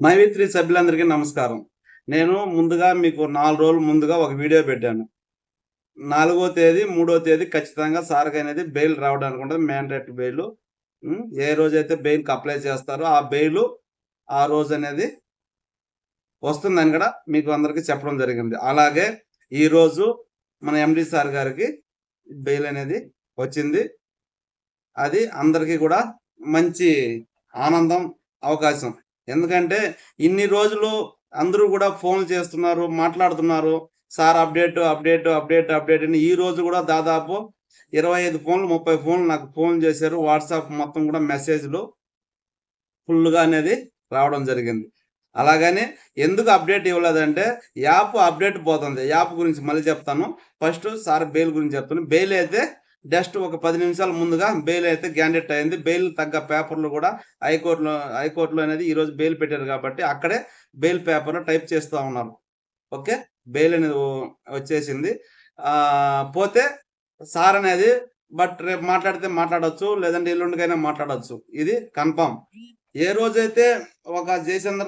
మైవిత్రి సభ్యులందరికీ నమస్కారం. నేను ముందుగా మీకు నాలుగు రోజులు ముందుగా ఒక వీడియో పెట్టాను. నాలుగో తేదీ మూడో తేదీ ఖచ్చితంగా సార్కి అనేది బెయిల్ రావడానికి ఉంటుంది మ్యాండేట్ బెయిల్. ఏ రోజైతే బెయిల్కి అప్లై చేస్తారో ఆ బెయిల్ ఆ రోజు అనేది వస్తుందని కూడా మీకు అందరికీ చెప్పడం జరిగింది. అలాగే ఈరోజు మన ఎండి సార్ గారికి బెయిల్ అనేది వచ్చింది. అది అందరికీ కూడా మంచి ఆనందం అవకాశం. ఎందుకంటే ఇన్ని రోజులు అందరూ కూడా ఫోన్లు చేస్తున్నారు మాట్లాడుతున్నారు. Sir update update update update అని ఈ రోజు కూడా దాదాపు ఇరవై ఐదు ఫోన్లు ముప్పై ఫోన్లు నాకు ఫోన్ చేశారు. వాట్సాప్ మొత్తం కూడా మెసేజ్లు ఫుల్గా అనేది రావడం జరిగింది. అలాగని ఎందుకు అప్డేట్ ఇవ్వలేదంటే యాప్ అప్డేట్ పోతుంది. యాప్ గురించి మళ్ళీ చెప్తాను. ఫస్ట్ సార్ బెయిల్ గురించి చెప్తాను. బెయిల్ అయితే జస్ట్ ఒక పది నిమిషాల ముందుగా బెయిల్ అయితే గ్యాండెట్ అయింది. బెయిల్ తగ్గ పేపర్లు కూడా హైకోర్టులో హైకోర్టులో అనేది ఈ రోజు బెయిల్ పెట్టారు కాబట్టి అక్కడే బెయిల్ పేపర్ను టైప్ చేస్తూ ఉన్నారు. ఓకే? బెయిల్ అనేది వచ్చేసింది. ఆ పోతే సార్ అనేది బట్ రేపు మాట్లాడితే మాట్లాడొచ్చు లేదంటే ఎల్లుండికైనా మాట్లాడొచ్చు. ఇది కన్ఫామ్ ఏ రోజైతే ఒక జయచంద్ర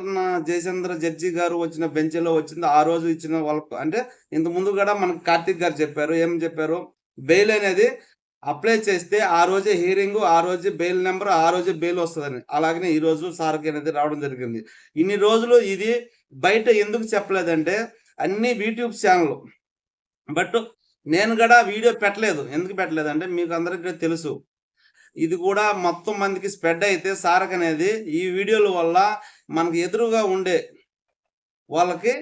జయచంద్ర జడ్జి గారు వచ్చిన బెంచ్లో వచ్చిందో ఆ రోజు ఇచ్చిన వాళ్ళకు అంటే ఇంత ముందు కూడా మనకు కార్తిక్ గారు చెప్పారు ఏం చెప్పారు? బెయిల్ అనేది అప్లై చేస్తే ఆ రోజే హీరింగ్ ఆ రోజే బెయిల్ నెంబర్ ఆ రోజే బెయిల్ వస్తుందని. అలాగనే ఈ రోజు సార్కి అనేది రావడం జరిగింది. ఇన్ని రోజులు ఇది బయట ఎందుకు చెప్పలేదంటే అన్ని యూట్యూబ్ ఛానల్ బట్ నేను కూడా వీడియో పెట్టలేదు. ఎందుకు పెట్టలేదు అంటే మీకు అందరికీ తెలుసు. ఇది కూడా మొత్తం మందికి స్ప్రెడ్ అయితే సారక్ అనేది ఈ వీడియోల వల్ల మనకి ఎదురుగా ఉండే వాళ్ళకి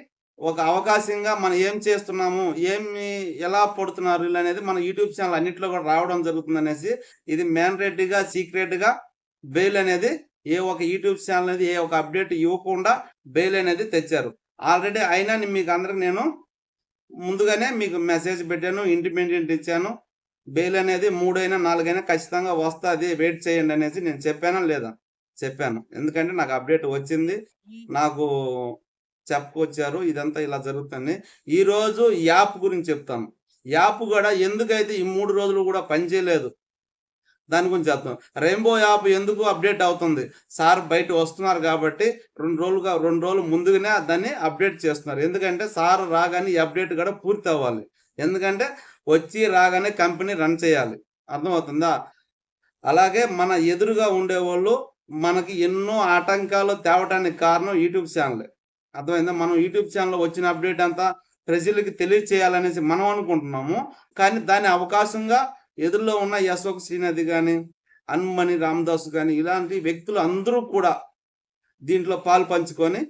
ఒక అవకాశంగా మనం ఏం చేస్తున్నాము ఏమి ఎలా పడుతున్నారు వీళ్ళు అనేది మన యూట్యూబ్ ఛానల్ అన్నింటిలో కూడా రావడం జరుగుతుంది అనేసి ఇది మ్యాండేటరీగా సీక్రెట్గా బెయిల్ అనేది ఏ ఒక యూట్యూబ్ ఛానల్ అనేది ఏ ఒక అప్డేట్ ఇవ్వకుండా బెయిల్ అనేది తెచ్చారు. ఆల్రెడీ అయినా మీకు అందరికి నేను ముందుగానే మీకు మెసేజ్ పెట్టాను ఇండిపెండెంట్ ఇచ్చాను. బెయిల్ అనేది మూడైనా నాలుగైనా ఖచ్చితంగా వస్తుంది వెయిట్ చేయండి అనేసి నేను చెప్పానా లేదా? చెప్పాను. ఎందుకంటే నాకు అప్డేట్ వచ్చింది. నాకు చెప్పుకొచ్చారు ఇదంతా ఇలా జరుగుతుంది. ఈ యాప్ గురించి చెప్తాం. యాప్ కూడా ఎందుకైతే ఈ మూడు రోజులు కూడా పనిచేయలేదు దాని గురించి చెప్తాం. రెయిన్బో యాప్ ఎందుకు అప్డేట్ అవుతుంది? సార్ బయట వస్తున్నారు కాబట్టి రెండు రోజులుగా రెండు రోజులు ముందుగానే దాన్ని అప్డేట్ చేస్తున్నారు. ఎందుకంటే సార్ రాగానే ఈ అప్డేట్ కూడా పూర్తి అవ్వాలి. ఎందుకంటే వచ్చి రాగానే కంపెనీ రన్ చేయాలి. అర్థమవుతుందా? అలాగే మన ఎదురుగా ఉండేవాళ్ళు మనకి ఎన్నో ఆటంకాలు తేవటానికి కారణం యూట్యూబ్ ఛానలే. అర్థమైందా? మనం యూట్యూబ్ ఛానల్లో వచ్చిన అప్డేట్ అంతా ప్రజలకి తెలియచేయాలనేసి మనం అనుకుంటున్నాము. కానీ దాని అవకాశంగా ఎదురులో ఉన్న యశోక్ శ్రీనది కానీ అన్మణి రామదాస్ కానీ ఇలాంటి వ్యక్తులు అందరూ కూడా దీంట్లో పాలు పంచుకొని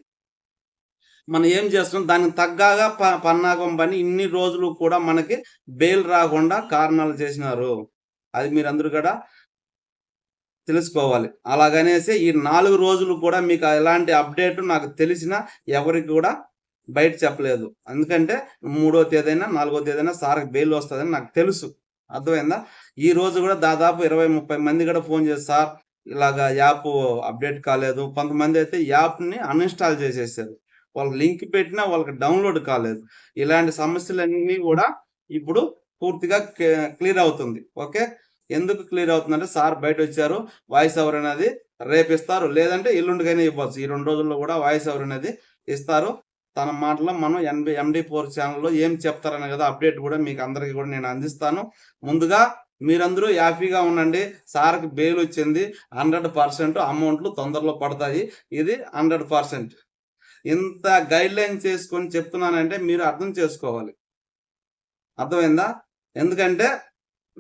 మనం ఏం చేస్తున్నాం? దానికి తగ్గగా ప పన్నాగం పని ఇన్ని రోజులు కూడా మనకి బెయిల్ రాకుండా కారణాలు చేసినారు. అది మీరందరూ కూడా తెలుసుకోవాలి. అలాగనేసి ఈ నాలుగు రోజులు కూడా మీకు ఎలాంటి అప్డేట్ నాకు తెలిసిన ఎవరికి కూడా బయట చెప్పలేదు. ఎందుకంటే మూడో తేదీనా నాలుగో తేదీనా సార్కి బెయిల్ వస్తుందని నాకు తెలుసు. అర్థమైందా? ఈ రోజు కూడా దాదాపు ఇరవై ముప్పై మంది కూడా ఫోన్ చేసి సార్ ఇలాగా యాప్ అప్డేట్ కాలేదు. కొంతమంది అయితే యాప్ని అన్ఇన్స్టాల్ చేసేసారు. వాళ్ళకి లింక్ పెట్టినా వాళ్ళకి డౌన్లోడ్ కాలేదు. ఇలాంటి సమస్యలన్నీ కూడా ఇప్పుడు పూర్తిగా క్లియర్ అవుతుంది. ఓకే? ఎందుకు క్లియర్ అవుతుందంటే సార్ బయట వచ్చారు వాయిస్ ఓవర్ అనేది రేపు ఇస్తారు లేదంటే ఎల్లుండికైనా ఇవ్వచ్చు. ఈ రెండు రోజుల్లో కూడా వాయిస్ ఓవర్ అనేది ఇస్తారు. తన మాటలో మనం ఎన్బి ఎండి ఫోర్ ఛానల్లో ఏం చెప్తారనే కదా అప్డేట్ కూడా మీకు అందరికీ కూడా నేను అందిస్తాను. ముందుగా మీరందరూ హ్యాపీగా ఉండండి. సార్కి బెయిల్ వచ్చింది. హండ్రెడ్ పర్సెంట్ అమౌంట్లు తొందరలో పడతాయి. ఇది హండ్రెడ్ పర్సెంట్ ఇంత గైడ్ లైన్ చేసుకొని చెప్తున్నానంటే మీరు అర్థం చేసుకోవాలి. అర్థమైందా? ఎందుకంటే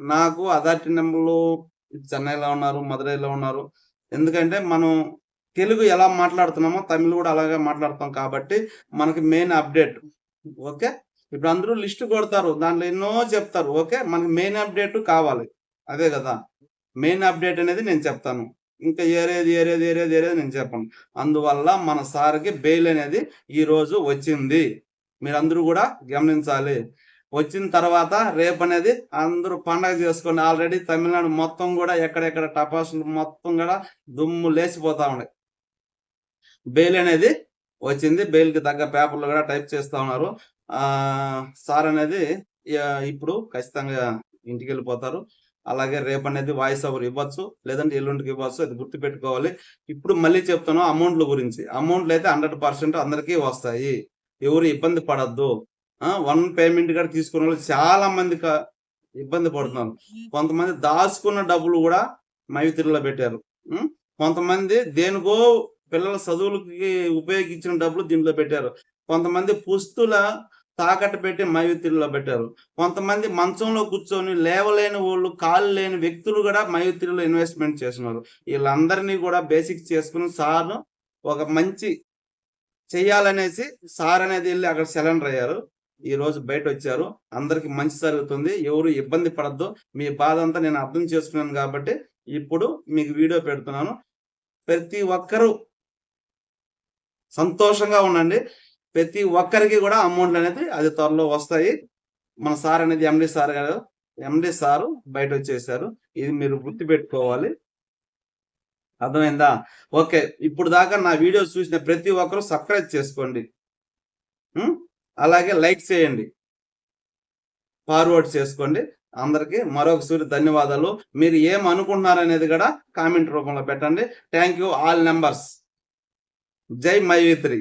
నాకు అథారిటీ నెంబర్లు చెన్నైలో ఉన్నారు మదురైలో ఉన్నారు. ఎందుకంటే మనం తెలుగు ఎలా మాట్లాడుతున్నామో తమిళ్ కూడా అలాగే మాట్లాడతాం కాబట్టి మనకి మెయిన్ అప్డేట్. ఓకే? ఇప్పుడు అందరూ లిస్ట్ కొడతారు దాంట్లో ఎన్నో చెప్తారు. ఓకే? మనకి మెయిన్ అప్డేట్ కావాలి. అదే కదా? మెయిన్ అప్డేట్ అనేది నేను చెప్తాను. ఇంకా ఏరేది ఏరేది ఏరేది ఏరేది నేను చెప్పను. అందువల్ల మన సార్కి బెయిల్ అనేది ఈ రోజు వచ్చింది. మీరందరూ కూడా గమనించాలి. వచ్చిన తర్వాత రేపు అనేది అందరూ పండగ చేసుకోండి ఆల్రెడీ తమిళనాడు మొత్తం కూడా ఎక్కడెక్కడ టపాసులు మొత్తం కూడా దుమ్ము లేచిపోతా ఉన్నాయి బెయిల్ అనేది వచ్చింది. బెయిల్కి తగ్గ పేపర్లు కూడా టైప్ చేస్తా ఉన్నారు. ఆ సార్ అనేది ఇప్పుడు ఖచ్చితంగా ఇంటికి వెళ్ళిపోతారు. అలాగే రేపు అనేది వాయిస్ ఓవర్ ఇవ్వచ్చు. లేదంటే ఎల్లుండికి ఇవ్వచ్చు. అది గుర్తు పెట్టుకోవాలి ఇప్పుడు మళ్ళీ చెప్తాను అమౌంట్ల గురించి. అమౌంట్లు అయితే హండ్రెడ్ పర్సెంట్ అందరికీ వస్తాయి. ఎవరు ఇబ్బంది పడద్దు. వన్ పేమెంట్ కూడా తీసుకున్న వాళ్ళు చాలా మంది ఇబ్బంది పడుతున్నారు. కొంతమంది దాచుకున్న డబ్బులు కూడా మైత్రిలో పెట్టారు. కొంతమంది దేనికో పిల్లల చదువులకి ఉపయోగించిన డబ్బులు దీంట్లో పెట్టారు. కొంతమంది పుస్తుల తాకట్టు పెట్టి మైత్రిలో పెట్టారు. కొంతమంది మంచంలో కూర్చొని లేవలేని వాళ్ళు కాళ్ళు లేని వ్యక్తులు కూడా మైత్రిలో ఇన్వెస్ట్మెంట్ చేస్తున్నారు. వీళ్ళందరినీ కూడా బేసిక్ చేసుకుని సార్ ఒక మంచి చెయ్యాలనేసి సార్ అనేది వెళ్ళి అక్కడ సెలెండర్ అయ్యారు. ఈ రోజు బయట వచ్చారు అందరికి మంచి జరుగుతుంది. ఎవరు ఇబ్బంది పడద్దు. మీ బాధ అంతా నేను అర్థం చేసుకున్నాను కాబట్టి ఇప్పుడు మీకు వీడియో పెడుతున్నాను. ప్రతి ఒక్కరూ సంతోషంగా ఉండండి. ప్రతి ఒక్కరికి కూడా అమౌంట్ అనేది అది త్వరలో వస్తాయి. మన సార్ అనేది ఎండి సార్ గారు ఎండి సారు బయట వచ్చేసారు ఇది మీరు గుర్తు పెట్టుకోవాలి అర్థమైందా? ఓకే. ఇప్పుడు దాకా నా వీడియో చూసిన ప్రతి ఒక్కరు సబ్స్క్రైబ్ చేసుకోండి. అలాగే లైక్ చేయండి. ఫార్వర్డ్ చేసుకోండి. అందరికి మరొకసారి ధన్యవాదాలు. మీరు ఏం అనుకుంటున్నారు అనేది కూడా కామెంట్ రూపంలో పెట్టండి. Thank you all numbers. జై మైత్రి.